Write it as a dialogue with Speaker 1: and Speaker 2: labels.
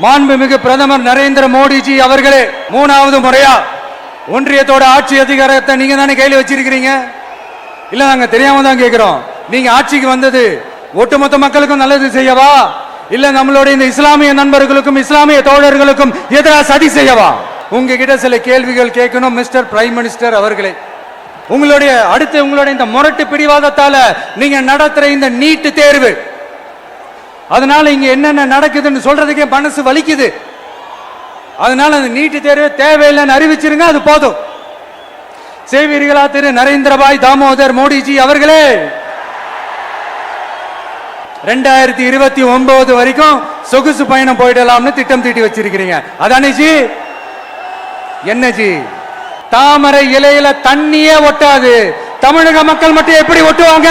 Speaker 1: மாண்புமிகு பிரதமர் நரேந்திர மோடிஜி அவர்களே மூணாவது முறையா ஒன்றியத்தோட ஆட்சி அதிகாரத்தை நீங்க தானே கையில் வச்சிருக்கிறீங்க? இல்ல நாங்க தெரியாம தான் கேட்கிறோம் நீங்க ஆட்சிக்கு வந்தது ஒட்டுமொத்த மக்களுக்கும் நல்லது செய்யவா? இல்ல நம்மளுடைய இந்த இஸ்லாமிய நண்பர்களுக்கும் இஸ்லாமிய தோழர்களுக்கும் எதிராக சதி செய்யவா? உங்ககிட்ட சில கேள்விகள் கேட்கணும் மிஸ்டர் பிரைம் மினிஸ்டர் அவர்களே. உங்களுடைய அடுத்து உங்களுடைய இந்த முரட்டு பிடிவாதத்தால நீங்க நடத்துற இந்த நீட்டு தேர்வு அதனால இங்க என்னென்ன நடக்குதுன்னு சொல்றதுக்கே மனசு வலிக்குது. அதனால அந்த நீட்டு தேர்வு தேவையில்லைன்னு அறிவிச்சிருங்க அது போதும். செய்வீர்களா திரு நரேந்திரபாய் தாமோதர் மோடிஜி அவர்களே ரெண்டாயிரத்தி இருபத்தி ஒன்பது வரைக்கும் சொகுசு பயணம் போயிடலாம்னு திட்டம் தீட்டி வச்சிருக்கிறீங்க. அதானே ஜி? என்ன ஜி? தாமரை இலையில தண்ணியே ஒட்டாது. தமிழக மக்கள் மட்டும் எப்படி ஒட்டுவாங்க?